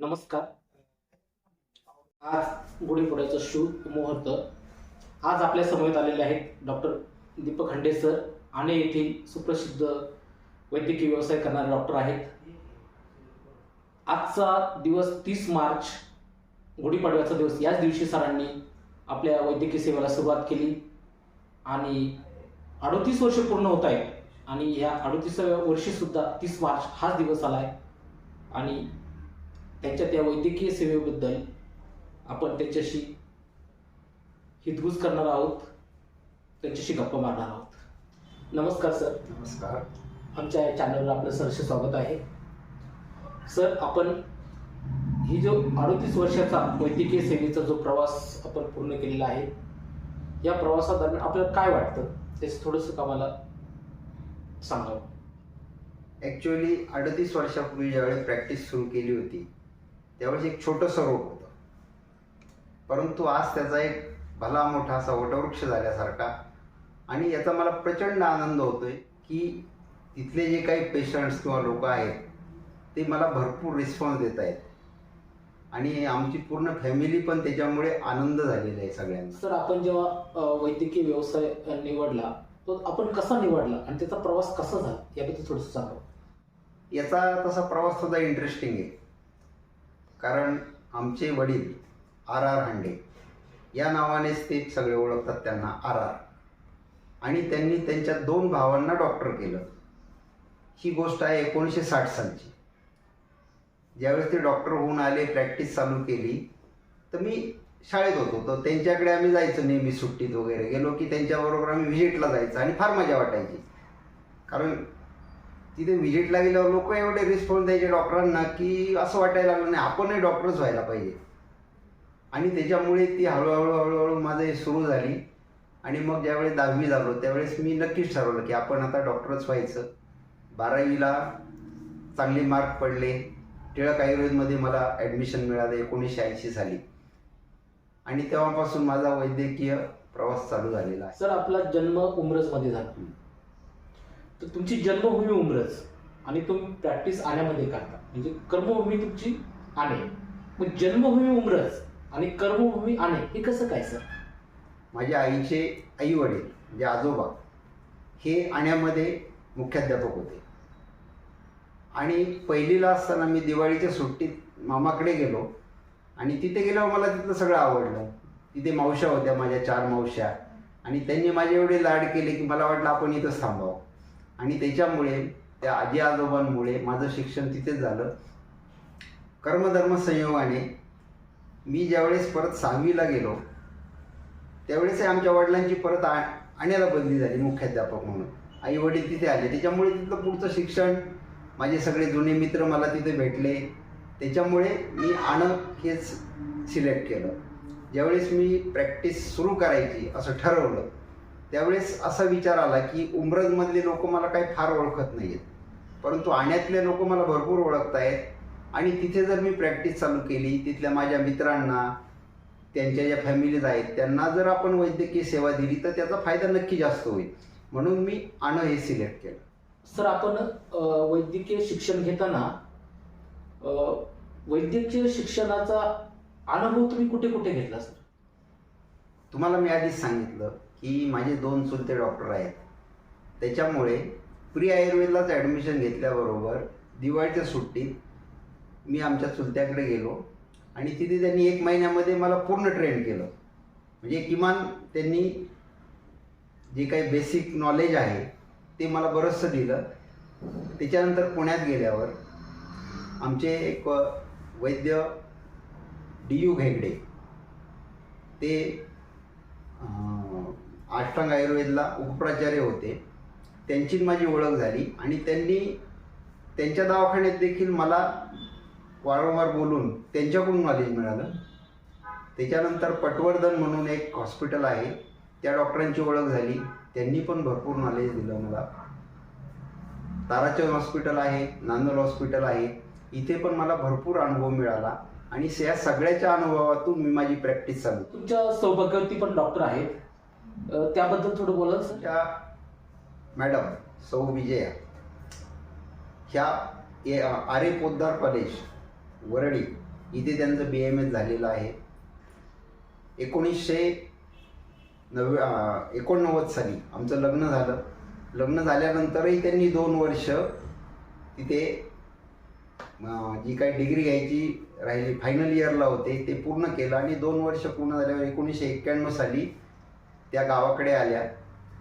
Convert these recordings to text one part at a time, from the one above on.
नमस्कार. आज गुढीपाडव्याचा शुभ मुहूर्त. आज आपल्यासमोर आलेले आहेत डॉक्टर दीपक हंडे सर आणि येथील सुप्रसिद्ध वैद्यकीय व्यवसाय करणारे डॉक्टर आहेत. आजचा दिवस तीस मार्च गुढीपाडव्याचा दिवस. याच दिवशी सरांनी आपल्या वैद्यकीय सेवेला सुरुवात केली आणि अडोतीस वर्ष पूर्ण होत आहेत आणि या अडोतीसाव्या वर्षीसुद्धा तीस मार्च हाच दिवस आला आहे आणि त्यांच्या त्या वैद्यकीय सेवेबद्दल आपण त्यांच्याशी हितगुज करणार आहोत त्यांच्याशी गप्पा मारणार आहोत. नमस्कार सर. नमस्कार. आमच्या या चॅनलवर आपलं सहर्ष स्वागत आहे. सर आपण ही जो अडोतीस वर्षाचा वैद्यकीय सेवेचा जो प्रवास आपण पूर्ण केलेला आहे या प्रवासादरम्यान आपल्याला काय वाटतं? त्याचं थोडंसं आम्हाला सांगावं. ॲक्च्युअली अडतीस वर्षापूर्वी ज्यावेळी प्रॅक्टिस सुरू केली होती त्यावेळेस एक छोटंसं रोग होतं. परंतु आज त्याचा एक भला मोठा असा वटवृक्ष झाल्यासारखा आणि याचा मला प्रचंड आनंद होतोय की तिथले जे काही पेशंट्स किंवा लोक आहेत ते मला भरपूर रिस्पॉन्स देत आहेत. आणि आमची पूर्ण फॅमिली पण त्याच्यामुळे आनंद झालेला आहे सगळ्यांना. सर आपण जेव्हा वैद्यकीय व्यवसाय निवडला तो आपण कसा निवडला आणि त्याचा प्रवास कसा झाला? याबद्दल थोडंसं सांगा. याचा तसा प्रवास सुद्धा इंटरेस्टिंग आहे. कारण आमचे वडील आर आर हांडे या नावानेच ते सगळे ओळखतात त्यांना आर आर. आणि त्यांनी त्यांच्या दोन भावांना डॉक्टर केलं. ही गोष्ट आहे एकोणीसशे साठ सालची. ज्यावेळेस ते डॉक्टर होऊन आले प्रॅक्टिस चालू केली तर मी शाळेत होतो. तर त्यांच्याकडे आम्ही जायचो नेहमी सुट्टीत वगैरे. गेलो की त्यांच्याबरोबर आम्ही व्हिजिटला जायचं आणि फार मजा वाटायची. कारण तिथे व्हिजिटला गेल्यावर लोक एवढे रिस्पॉन्स द्यायचे डॉक्टरांना की असं वाटायला लागलं नाही आपणही डॉक्टरच व्हायला पाहिजे. आणि त्याच्यामुळे ती हळूहळू हळूहळू माझं हे सुरू झाली. आणि मग ज्यावेळेस दहावी झालो त्यावेळेस मी नक्कीच ठरवलं की आपण आता डॉक्टरच व्हायचं. बारावीला चांगले मार्क पडले. टिळक आयुर्वेदमध्ये मला ॲडमिशन मिळालं एकोणीसशे ऐंशी साली. आणि तेव्हापासून माझा वैद्यकीय प्रवास चालू झालेला आहे. सर आपला जन्म उमरजमध्ये झाला. तर तुमची जन्मभूमी उमरच. आणि तुम्ही प्रॅक्टिस आण्यामध्ये करता. म्हणजे कर्मभूमी तुमची आणे. मग जन्मभूमी उमरच आणि कर्मभूमी आणे हे कसं काय सर? माझ्या आईचे आई वडील म्हणजे आजोबा हे आण्यामध्ये मुख्याध्यापक होते. आणि पहिलीला असताना मी दिवाळीच्या सुट्टीत मामाकडे गेलो. आणि तिथे गेल्यावर मला तिथलं सगळं आवडलं. तिथे मावश्या होत्या माझ्या चार मावश्या. आणि त्यांनी माझे एवढे लाड केले की मला वाटलं आपण इथंच थांबावं. आणि त्याच्यामुळे त्या आजी आजोबांमुळे माझं शिक्षण तिथेच झालं. कर्मधर्म संयोगाने मी ज्यावेळेस परत सहावीला गेलो त्यावेळेस आमच्या वडिलांची परत आ आण्याला बदली झाली मुख्याध्यापक म्हणून. आई वडील तिथे आले. त्याच्यामुळे तिथलं पुढचं शिक्षण माझे सगळे जुने मित्र मला तिथे भेटले. त्याच्यामुळे मी आणं हेच सिलेक्ट केलं. ज्यावेळेस मी प्रॅक्टिस सुरू करायची असं ठरवलं त्यावेळेस असा विचार आला की उमरजमधले लोक मला काही फार ओळखत नाही आहेत परंतु आण्यातले लोक मला भरपूर ओळखत आहेत आणि तिथे जर मी प्रॅक्टिस चालू केली तिथल्या माझ्या मित्रांना त्यांच्या ज्या फॅमिलीज आहेत त्यांना जर आपण वैद्यकीय सेवा दिली तर त्याचा फायदा नक्की जास्त होईल. म्हणून मी आणं हे सिलेक्ट केलं. सर आपण वैद्यकीय शिक्षण घेताना वैद्यकीय शिक्षणाचा अनुभव तुम्ही कुठे कुठे घेतला सर? तुम्हाला मी आधीच सांगितलं की माझे दोन चुलते डॉक्टर आहेत. त्याच्यामुळे प्री आयुर्वेदलाच ॲडमिशन घेतल्याबरोबर दिवाळीच्या सुट्टीत मी आमच्या चुलत्याकडे गेलो आणि तिथे त्यांनी एक महिन्यामध्ये मला पूर्ण ट्रेन केलं. म्हणजे किमान त्यांनी जे काही बेसिक नॉलेज आहे ते मला बरंचसं दिलं. त्याच्यानंतर पुण्यात गेल्यावर आमचे एक वैद्य डी यू घेगडे. ते आ, आष्टांग आयुर्वेदला उपप्राचार्य होते. त्यांची माझी ओळख झाली आणि त्यांनी त्यांच्या दवाखान्यात देखील मला वारंवार बोलून त्यांच्याकडून नॉलेज मिळालं. त्याच्यानंतर पटवर्धन म्हणून एक हॉस्पिटल आहे. त्या डॉक्टरांची ओळख झाली. त्यांनी पण भरपूर नॉलेज दिलं मला. ताराचंद हॉस्पिटल आहे नांदोल हॉस्पिटल आहे. इथे पण मला भरपूर अनुभव मिळाला आणि या सगळ्याच्या अनुभवातून मी माझी प्रॅक्टिस चालू तुमच्या सौभाग्यवती पण डॉक्टर आहेत. अ, त्याबद्दल थोडं बोलाल सर? त्या मॅडम सौ विजया ह्या A- R Podar college Worli इथे त्यांचं बी एम एस झालेलं आहे. एकोणीसशे नव्वे अं, एकोणनव्वद साली आमचं लग्न झालं. लग्न झाल्यानंतरही त्यांनी दोन वर्ष तिथे अं, जी काही डिग्री घ्यायची राहिली फायनल इयरला होते ते पूर्ण केलं आणि दोन वर्ष पूर्ण झाल्यावर एकोणीसशे एक्क्याण्णव साली त्या गावाकडे आल्या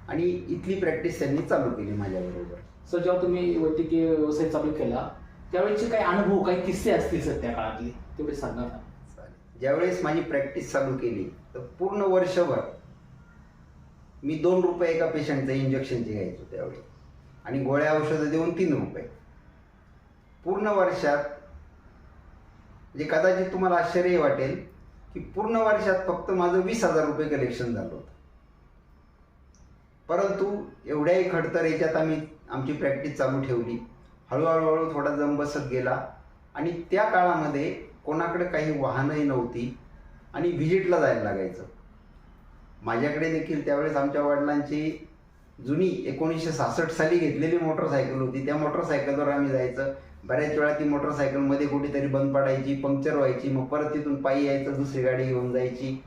आणि इथली प्रॅक्टिस त्यांनी चालू केली माझ्याबरोबर. सर जेव्हा तुम्ही वैद्यकीय व्यवसाय चालू केला त्यावेळेचे काही अनुभव काही किस्से असतील सर त्या काळातले तेवढे सांगा चालेल. ज्यावेळेस माझी प्रॅक्टिस चालू केली तर पूर्ण वर्षभर मी दोन रुपये एका पेशंटचं इंजेक्शनचे घ्यायचो त्यावेळी. आणि गोळ्या औषधं देऊन तीन रुपये. पूर्ण वर्षात म्हणजे कदाचित तुम्हाला आश्चर्य वाटेल की पूर्ण वर्षात फक्त माझं वीस हजार रुपये कलेक्शन झालं होतं. परंतु एवढ्याही खडतर याच्यात आम्ही आमची प्रॅक्टिस चालू ठेवली. हळूहळूहळू थोडा जम बसत गेला आणि त्या काळामध्ये कोणाकडे काही वाहनही नव्हती आणि व्हिजिटला जायला लागायचं. माझ्याकडे देखील त्यावेळेस आमच्या वडिलांची जुनी एकोणीसशे सहासष्ट साली घेतलेली मोटरसायकल होती. त्या मोटरसायकलवर आम्ही जायचं. बऱ्याच वेळा ती मोटरसायकलमध्ये कुठेतरी बंद पडायची पंक्चर व्हायची मग परत तिथून पायी यायचं दुसरी गाडी घेऊन जायची.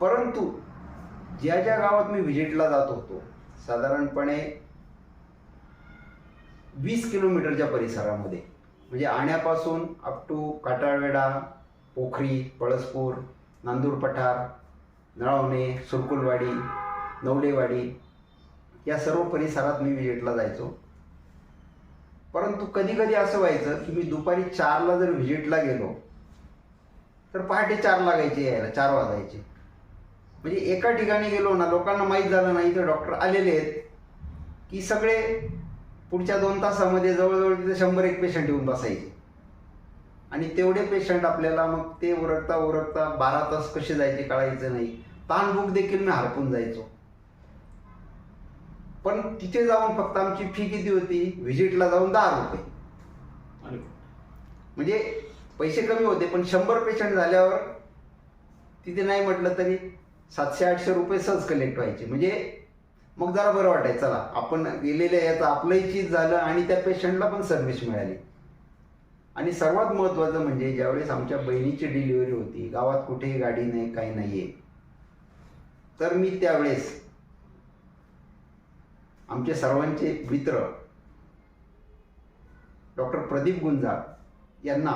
परंतु ज्या ज्या गावात मी व्हिजिटला जात होतो साधारणपणे वीस किलोमीटरच्या परिसरामध्ये म्हणजे आण्यापासून अप टू काटाळवेडा पोखरी पळसपूर नांदूर पठार नळवणे सुरकुलवाडी नवलेवाडी या सर्व परिसरात मी व्हिजिटला जायचो. परंतु कधी कधी असं व्हायचं की मी दुपारी चारला जर व्हिजिटला गेलो तर पहाटे चार लागायचे यायला चार वाजायचे. म्हणजे एका ठिकाणी गेलो ना लोकांना माहीत झालं नाही तर डॉक्टर आलेले आहेत की सगळे पुढच्या दोन तासामध्ये जवळजवळ तिथे शंभर एक पेशंट येऊन बसायचे. आणि तेवढे पेशंट आपल्याला मग ते उरकता उरकता बारा तास कसे जायचे कळायचं नाही. ताणभूक देखील मी हरपून जायचो. पण तिथे जाऊन फक्त आमची फी किती होती? व्हिजिटला जाऊन दहा रुपये. म्हणजे पैसे कमी होते पण शंभर पेशंट झाल्यावर तिथे नाही म्हटलं तरी सातशे आठशे रुपये सहज कलेक्ट व्हायचे. म्हणजे मग जरा बरं वाटायचं चला. आपण गेलेल्या याचं आपलंही चीज झालं आणि त्या पेशंटला पण सर्व्हिस मिळाली. आणि सर्वात महत्त्वाचं म्हणजे ज्यावेळेस आमच्या बहिणीची डिलिव्हरी होती गावात कुठेही गाडी नाही काही नाही आहे तर मी त्यावेळेस आमचे सर्वांचे मित्र डॉक्टर प्रदीप गुंजाळ यांना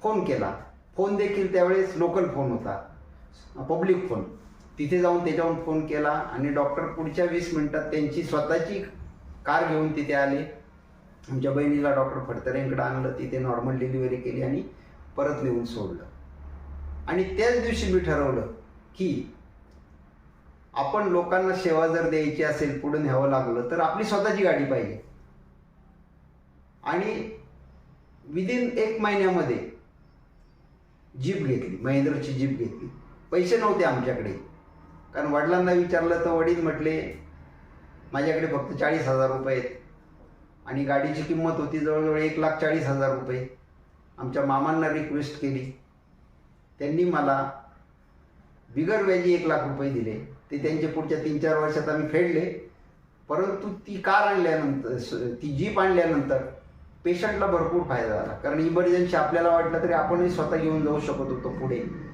फोन केला. फोन देखील त्यावेळेस लोकल फोन होता. Public phone. तिथे जाऊन त्याच्यावरून फोन केला आणि डॉक्टर पुढच्या वीस मिनिटात त्यांची स्वतःची कार घेऊन तिथे आले. आमच्या बहिणीला डॉक्टर फडतरेंकडे आणलं तिथे नॉर्मल डिलिव्हरी केली आणि परत नेऊन सोडलं. आणि त्याच दिवशी मी ठरवलं की आपण लोकांना सेवा जर द्यायची असेल पुढे न्यावं लागलं तर आपली स्वतःची गाडी पाहिजे. आणि विदिन एक महिन्यामध्ये जीप घेतली महेंद्रची जीप घेतली. पैसे नव्हते आमच्याकडे. कारण वडिलांना विचारलं तर वडील म्हटले माझ्याकडे फक्त चाळीस हजार रुपये आहेत आणि गाडीची किंमत होती जवळजवळ एक लाख चाळीस हजार रुपये. आमच्या मामांना रिक्वेस्ट केली. त्यांनी मला बिगर व्याजी एक लाख रुपये दिले. ते त्यांचे पुढच्या तीन चार वर्षात आम्ही फेडले. परंतु ती कार आणल्यानंतर स- ती जीप आणल्यानंतर पेशंटला भरपूर फायदा झाला. कारण इमर्जन्सी आपल्याला वाटलं तरी आपणही स्वतः घेऊन जाऊ शकत होतो पुढे.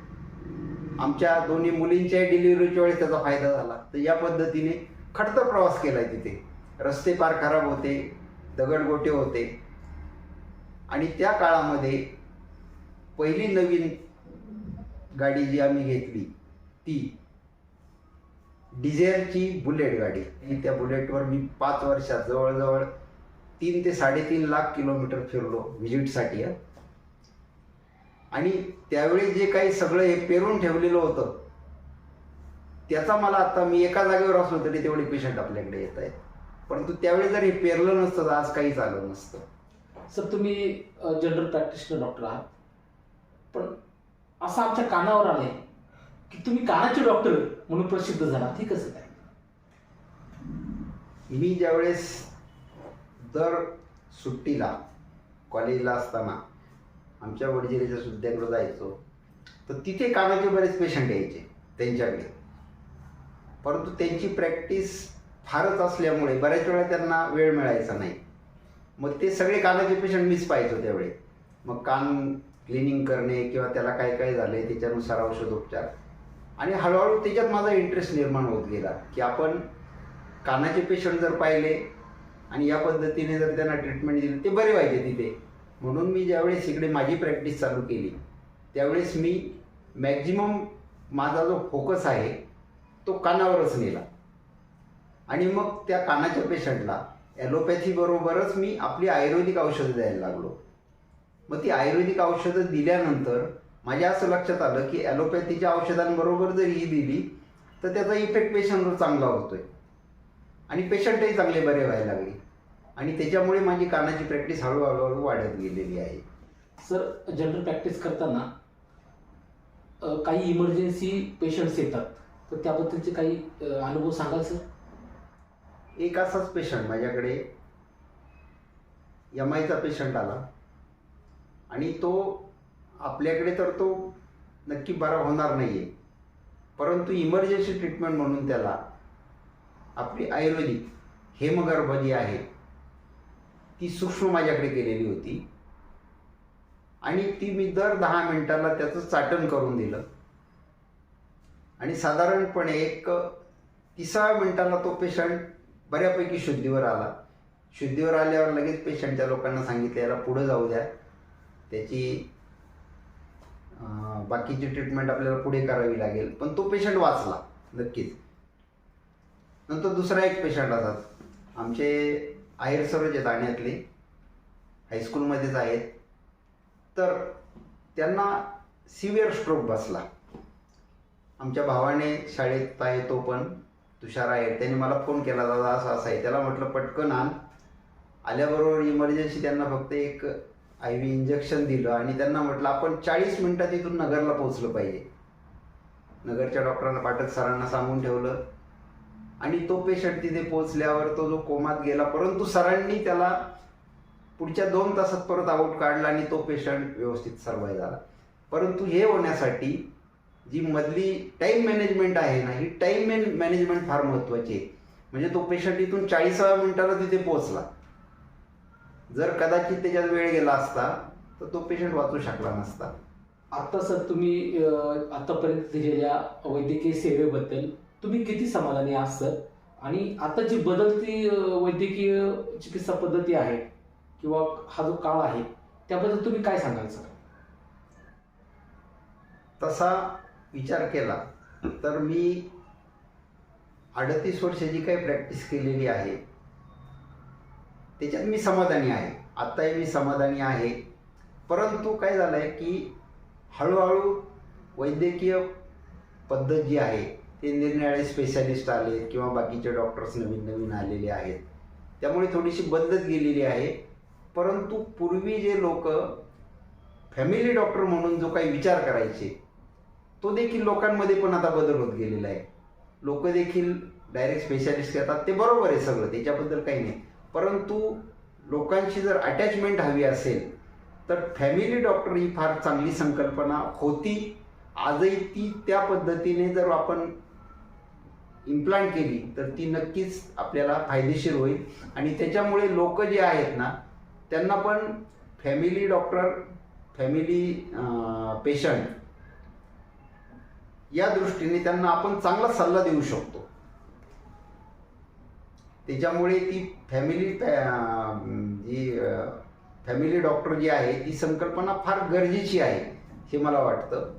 आमच्या दोन्ही मुलींच्याही डिलिव्हरीच्या वेळेस त्याचा फायदा झाला. तर या पद्धतीने खडतर प्रवास केला तिथे. रस्ते फार खराब होते दगडगोटे होते. आणि त्या काळामध्ये पहिली नवीन गाडी जी आम्ही घेतली ती डिझेलची बुलेट गाडी. आणि त्या बुलेटवर मी पाच वर्षात जवळजवळ तीन ते साडेतीन लाख किलोमीटर फिरलो व्हिजिटसाठी आणि त्यावेळी जे काही सगळं हे पेरून ठेवलेलं होतं त्याचा मला आता मी एका जागेवर असलो तरी तेवढे पेशंट आपल्याकडे येत आहेत. परंतु त्यावेळी जर हे पेरलं नसतं तर आज काहीच आलं नसतं. सर तुम्ही जनरल प्रॅक्टिशनर डॉक्टर आहात. पण असं आमच्या कानावर आलंय की तुम्ही कानाचे डॉक्टर म्हणून प्रसिद्ध झालात. हे कसं काय? मी ज्यावेळेस दर सुट्टीला कॉलेजला असताना आमच्या वडजिरेच्या सुद्ध्याकडे जायचो. तर तिथे कानाचे बरेच पेशंट यायचे त्यांच्याकडे. परंतु त्यांची प्रॅक्टिस फारच असल्यामुळे बऱ्याच वेळा त्यांना वेळ मिळायचा नाही. मग ते सगळे कानाचे पेशंट मीच पाहायचो त्यावेळी. मग कान क्लिनिंग करणे किंवा त्याला काय काय झालं आहे त्याच्यानुसार औषधोपचार आणि हळूहळू त्याच्यात माझा इंटरेस्ट निर्माण होत गेला की आपण कानाचे पेशंट जर पाहिले आणि या पद्धतीने जर त्यांना ट्रीटमेंट दिली ते बरे व्हायचे तिथे. म्हणून मी ज्यावेळेस इकडे माझी प्रॅक्टिस चालू केली त्यावेळेस मी मॅक्झिमम माझा जो फोकस आहे तो कानावरच नेला. आणि मग त्या कानाच्या पेशंटला ॲलोपॅथीबरोबरच मी आपली आयुर्वेदिक औषधं द्यायला लागलो. मग ती आयुर्वेदिक औषधं दिल्यानंतर माझ्या असं लक्षात आलं की ॲलोपॅथीच्या औषधांबरोबर जर ही दिली तर त्याचा इफेक्ट पेशंटवर चांगला होतोय. आणि पेशंटही चांगले बरे व्हायला लागले. आणि त्याच्यामुळे माझी कानाची प्रॅक्टिस हळूहळू हळू वाढत गेलेली आहे. सर जनरल प्रॅक्टिस करताना काही इमर्जन्सी पेशंट्स येतात. तर त्याबद्दलचे काही अनुभव सांगाल सर एक असाच पेशंट माझ्याकडे. एम आयचा पेशंट आला. आणि तो आपल्याकडे तर तो नक्की बरा होणार नाही आहे परंतु इमर्जन्सी ट्रीटमेंट म्हणून त्याला आपली आयुर्वेदिक हेमगर्भ जी आहे. ती सूक्ष्म माझ्याकडे केलेली होती. आणि ती मी दर दहा मिनिटाला त्याचं चाटण करून दिलं. आणि साधारणपणे एक तिसाव्या मिनिटाला तो पेशंट बऱ्यापैकी शुद्धीवर आला. शुद्धीवर आल्यावर लगेच पेशंटच्या लोकांना सांगितलं याला पुढं जाऊ द्या. त्याची बाकीची ट्रीटमेंट आपल्याला पुढे करावी लागेल. पण तो पेशंट वाचला नक्कीच. नंतर दुसरा एक पेशंट असतात आमचे आहेर सरच आहेत हायस्कूलमध्येच आहेत. तर त्यांना सिव्हिअर स्ट्रोक बसला. आमच्या भावाने शाळेत आहे तो पण. तुषार आहे. त्याने मला फोन केला दादा असं असं आहे. त्याला म्हटलं पटकन आण. आल्याबरोबर इमर्जन्सी त्यांना फक्त एक आय व्ही इंजेक्शन दिलं आणि त्यांना म्हटलं आपण चाळीस मिनिटात इथून नगरला पोहोचलं पाहिजे. नगरच्या डॉक्टरांना पाठक सरांना सांगून ठेवलं. आणि तो पेशंट तिथे पोहोचल्यावर तो जो कोमात गेला परंतु सरांनी त्याला पुढच्या दोन तासात परत आऊट काढला आणि तो पेशंट व्यवस्थित सर्वाय झाला. परंतु हे होण्यासाठी जी मधली टाईम मॅनेजमेंट आहे ना ही टाईम मॅनेजमेंट फार महत्त्वाची आहे. म्हणजे तो पेशंट इथून चाळीसाव्या मिनिटाला तिथे पोहोचला. जर कदाचित त्याच्यात वेळ गेला असता तर तो पेशंट वाचू शकला नसता. आता सर तुम्ही आतापर्यंत दिलेल्या वैद्यकीय सेवेबद्दल तुम्ही किती समाधानी आहात सर? आणि आता जी बदलती वैद्यकीय चिकित्सा पद्धती आहे किंवा हा जो काळ आहे त्याबद्दल तुम्ही काय सांगाल सर? तसा विचार केला तर मी अडतीस वर्ष जी काही प्रॅक्टिस केलेली आहे त्याच्यात मी समाधानी आहे. आत्ताही मी समाधानी आहे. परंतु काय झालं आहे की हळूहळू वैद्यकीय पद्धत जी आहे ते निरनिराळे स्पेशालिस्ट आले किंवा बाकीचे डॉक्टर्स नवीन नवीन आलेले आहेत. त्यामुळे थोडीशी बदलत गेलेली आहे. परंतु पूर्वी जे लोक फॅमिली डॉक्टर म्हणून जो काही विचार करायचे तो देखील लोकांमध्ये पण आता बदल होत गेलेला आहे. लोक देखील डायरेक्ट स्पेशालिस्ट येतात ते बरोबर आहे सगळं त्याच्याबद्दल काही नाही. परंतु लोकांची जर अटॅचमेंट हवी असेल तर फॅमिली डॉक्टर ही फार चांगली संकल्पना होती. आजही ती त्या पद्धतीने जर आपण इम्प्लांट केली तर ती नक्कीच आपल्याला फायदेशीर होईल. आणि त्याच्यामुळे लोक जे आहेत ना त्यांना पण फॅमिली डॉक्टर फॅमिली पेशंट या दृष्टीने त्यांना आपण चांगला सल्ला देऊ शकतो. त्याच्यामुळे ती फॅमिली जी फॅमिली डॉक्टर जी आहे ती संकल्पना फार गरजेची आहे हे मला वाटतं.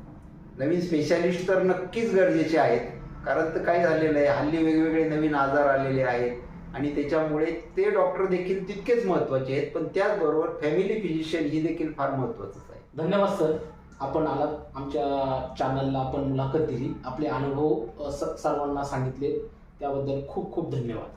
नवीन स्पेशालिस्ट तर नक्कीच गरजेचे आहेत. कारण तर काय झालेलं आहे. हल्ली वेगवेगळे नवीन आजार आलेले आहेत. आणि त्याच्यामुळे ते डॉक्टर देखील तितकेच महत्त्वाचे आहेत. पण त्याचबरोबर फॅमिली फिजिशियन ही देखील फार महत्त्वाचंच आहे. धन्यवाद सर आपण आलात आमच्या चॅनलला आपण मुलाखत दिली. आपले अनुभव सर्वांना सांगितले. त्याबद्दल खूप खूप धन्यवाद.